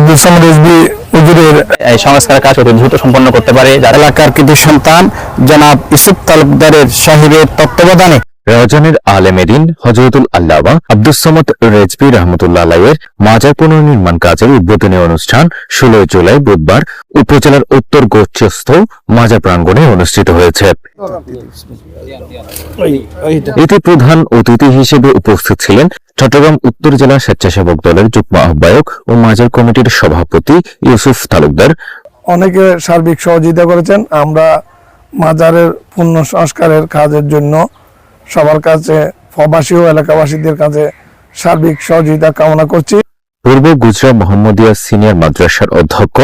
আব্দুল সামদ রেজবি হুজুরের এই সংস্কার কাজ অতি দ্রুত সম্পন্ন করতে পারে। যারা এলাকার কৃতি সন্তান জনাব ইসুফ তালুকদারের সাহেবের তত্ত্বাবধানে রাজানের আলেমেদিন হজরতুল আল্লামা সামাদ রেজবি রহমতুল্লাহ আলাইয়ের মাজার পুনর্নির্মাণ কাজের উদ্বোধনী অনুষ্ঠান ষোলোই জুলাই বুধবার উপজেলার উত্তর গোচ্ছস্থ মাজার প্রাঙ্গণে অনুষ্ঠিত হয়েছে। এতে প্রধান অতিথি হিসেবে উপস্থিত ছিলেন চট্টগ্রাম উত্তর জেলা স্বেচ্ছাসেবক দলের যুগ্ম আহ্বায়ক ও মাজার কমিটির সভাপতি ইউসুফ তালুকদার। অনেকে সার্বিক সহযোগিতা করেছেন। আমরা মাজারের পূর্ণ সংস্কারের কাজের জন্য সবার কাছে, প্রবাসী ও এলাকাবাসীদের কাছে সার্বিক সহযোগিতা কামনা করছি। পূর্ব গুজরাট মোহাম্মদিয়া সিনিয়র মাদ্রাসার অধ্যক্ষ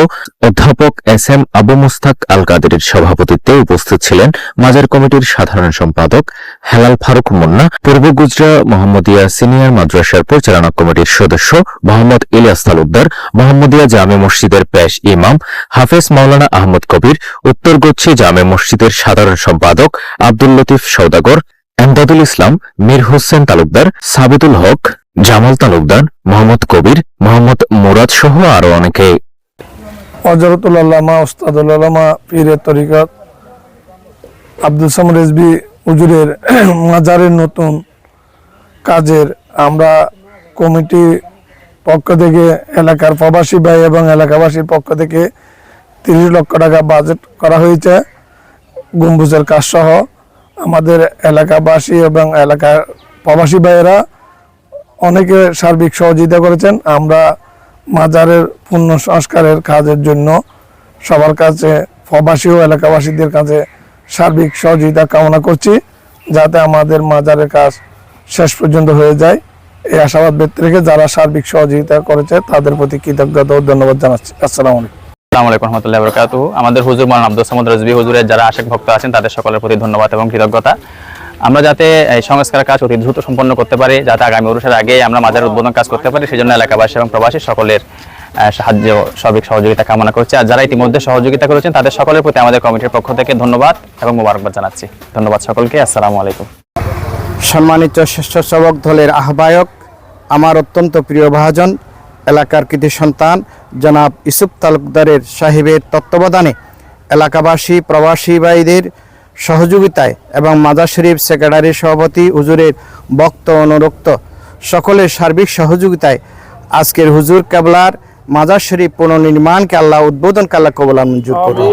অধ্যাপক এস এম আবু মুস্তাক আল কাদেরের সভাপতিত্বে উপস্থিত ছিলেন মাজার কমিটির সাধারণ সম্পাদক হেলাল ফারুক মুন্না, পূর্ব গুজরাট মোহাম্মদিয়া সিনিয়র মাদ্রাসার পরিচালনা কমিটির সদস্য মোহাম্মদ ইলিয়াস তালুকদার, মোহাম্মদিয়া জামে মসজিদের পেশ ইমাম হাফেজ মাওলানা আহমদ কবির, উত্তর গচ্ছি জামে মসজিদের সাধারণ সম্পাদক আব্দুল লতিফ সৌদাগর এমদাদুল ইসলাম, মীর হোসেন তালুকদার, সাবিতুল হক, জামাল তালুকদার, মোহাম্মদ কবির, মোহাম্মদ মুরাদ সহ আরও অনেকে। হজরতুল আল্লামা ওস্তাদুল আল্লামা পীরের তরিকত আব্দুল সামদ রেজবি হুজুরের মাজারের নতুন কাজের। আমরা কমিটি পক্ষ থেকে, এলাকার প্রবাসী ভাই এবং এলাকাবাসীর পক্ষ থেকে তিরিশ লক্ষ টাকা বাজেট করা হয়েছে। গম্বুজের কাজ সহ আমাদের এলাকাবাসী এবং এলাকার প্রবাসী ভাইয়েরা অনেকে সার্বিক সহযোগিতা করেছেন। আমরা মাজারের পূর্ণ সংস্কারের কাজের জন্য সবার কাছে, প্রবাসী ও এলাকাবাসীদের কাছে সার্বিক সহযোগিতা কামনা করছি, যাতে আমাদের মাজারের কাজ শেষ পর্যন্ত হয়ে যায়। এই আশাবাদ ব্যক্তি রেখে যারা সার্বিক সহযোগিতা করেছে, তাদের প্রতি কৃতজ্ঞতা ও ধন্যবাদ জানাচ্ছি। আসসালামু আলাইকুম। আসসালামু আলাইকুম রহমতুল্লাহ বরকাত আমাদের হুজুর মান আব্দুল সামদ রজবি হুজুরের যারা আশেক ভক্ত আছেন, তাদের সকলের প্রতি ধন্যবাদ এবং কৃতজ্ঞতা। আমরা যাতে, এই সংস্কার কাজ অতি দ্রুত সম্পন্ন করতে পারি, যাতে আগামী উরুষের আগে আমরা মাজার উদ্বোধন কাজ করতে পারি, সেজন্য এলাকাবাসী এবং প্রবাসী সকলের সাহায্য সবিক সহযোগিতা কামনা করছি। আর যারা ইতিমধ্যে সহযোগিতা করেছেন, তাদের সকলের প্রতি আমাদের কমিটির পক্ষ থেকে ধন্যবাদ এবং মোবারকবাদ জানাচ্ছি। ধন্যবাদ সকলকে। আসসালামু আলাইকুম। সম্মানিত স্বেচ্ছাসেবক দলের আহ্বায়ক, আমার অত্যন্ত প্রিয় ভাজন এলাকার কৃতি সন্তান জনাব ইসুফ তালুকদারের সাহেবের তত্ত্বাবধানে এলাকাবাসী প্রবাসী ভাইদের সহযোগিতায় এবং মাজার শরীফ সেক্রেটারির সভাপতি হুজুরের বক্ত অনুরক্ত সকলের সার্বিক সহযোগিতায় আজকের হুজুর কেবলার মাজার শরীফ পুনর্নির্মাণকে আল্লাহ উদ্বোধন আল্লাহ কবলা মঞ্জুর করুন।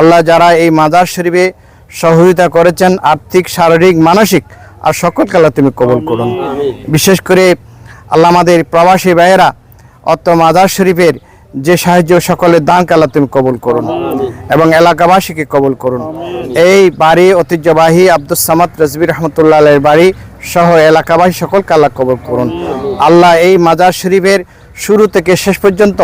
আল্লাহ যারা এই মাজার শরীফে সহযোগিতা করেছেন আর্থিক শারীরিক মানসিক আর সকলকে আল্লাহ তুমি কবল করুন। বিশেষ করে আল্লাহ আমাদের প্রবাসী ভাইয়েরা অত মাজার শরীফের যে সাহায্য সকলের দান কালা তুমি কবুল করুন এবং এলাকাবাসীকে কবুল করুন। এই বাড়ি ঐতিহ্যবাহী আব্দুল সামাদ রজবির রহমতুল্লাহ বাড়ি সহ এলাকাবাসী সকলকে আল্লাহ কবুল করুন। আল্লাহ এই মাজার শরীফের শুরু থেকে শেষ পর্যন্ত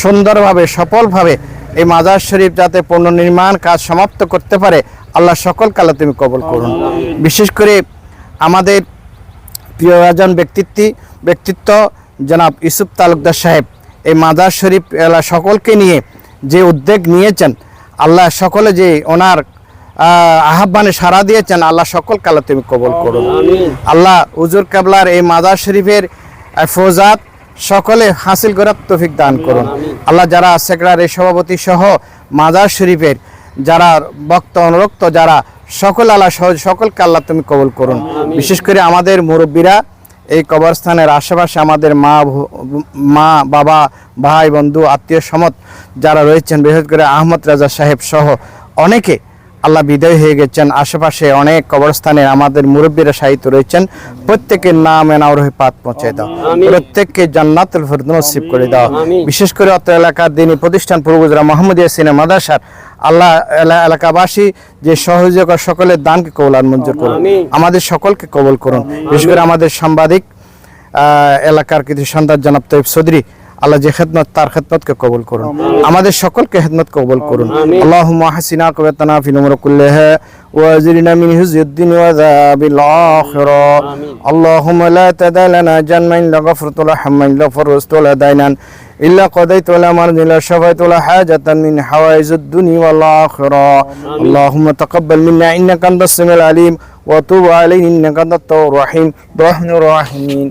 সুন্দরভাবে, সফলভাবে এই মাজার শরীফ যাতে পুনর্নির্মাণ কাজ সমাপ্ত করতে পারে, আল্লাহ সকল কালা তুমি কবুল করুন। বিশেষ করে আমাদের প্রিয় একজন ব্যক্তিত্ব ব্যক্তিত্ব জনাব ইউসুফ তালুকদার সাহেব এই মাদার শরীফ এলা সকলকে নিয়ে যে উদ্যোগ নিয়েছেন আল্লাহ সকলে যে ওনার আহ্বানে সাড়া দিয়েছেন আল্লাহ সকল কালা তুমি কবল করুন আল্লাহ উজুর কাবলার এই মাদার শরীফের ফৌজাত সকলে হাসিল করার তৌফিক দান করুন। আল্লাহ যারা সেক্রেটারি সভাপতি সহ মাজার শরীফের যারা ভক্ত অনুরক্ত যারা সকল আল্লাহ সহ- সকলকে আল্লাহ তুমি কবল করুন। বিশেষ করে আমাদের মুরব্বীরা এই কবরস্থানের আশেপাশে আমাদের মা মা, বাবা, ভাই, বন্ধু, আত্মীয়, সমত যারা রয়েছেন, বিশেষ করে আহমদ রাজা সাহেব সহ অনেকে আল্লাহ বিদায় হয়ে গেছেন। আশেপাশে অনেক কবরস্থানে আমাদের মুরব্বীরা সাহিত্য রয়েছেন। প্রত্যেকের নাম এনাও রহে পাত পৌঁছে দাও। প্রত্যেককে জান্নাতুল ফেরদ নসিব করে দাও। বিশেষ করে অত এলাকার দিনী প্রতিষ্ঠান পূর্বজরা মোহাম্মদিয়া সিনে মাদাসার আল্লাহ এলা- এলাকাবাসী যে সহযোগ সকলের দানকে কবলার মঞ্জুর করুন। আমাদের সকলকে কবল করুন। বিশেষ করে আমাদের সাংবাদিক আহ, এলাকার কিছু সন্তান জনাব তৈব চৌধুরী আল্লাহ যে খেদমত তার খেদমতকে কবুল করুন আমাদের সকলকে খেদমত কবুল করুন আল্লাহুম্মা হাসিনা কুবাতানা ফি উমুর কুল্লিহা ওয়া আজরিনা মিন হুজুদ্দিন ওয়া যাবিল আখিরা আল্লাহুম্মা লা তাদা লানা জান্নান লা গফরতু লা হাম্মান লা ফরজতু লা দাইনান إلا قضيت ولا مرض إلا شفيت ولا حاجة من حوائج الدنيا والآخرة اللهم تقبل منا إنك أنت السميع العليم وتوب علينا إنك أنت التواب الرحيم برحمة الراحمين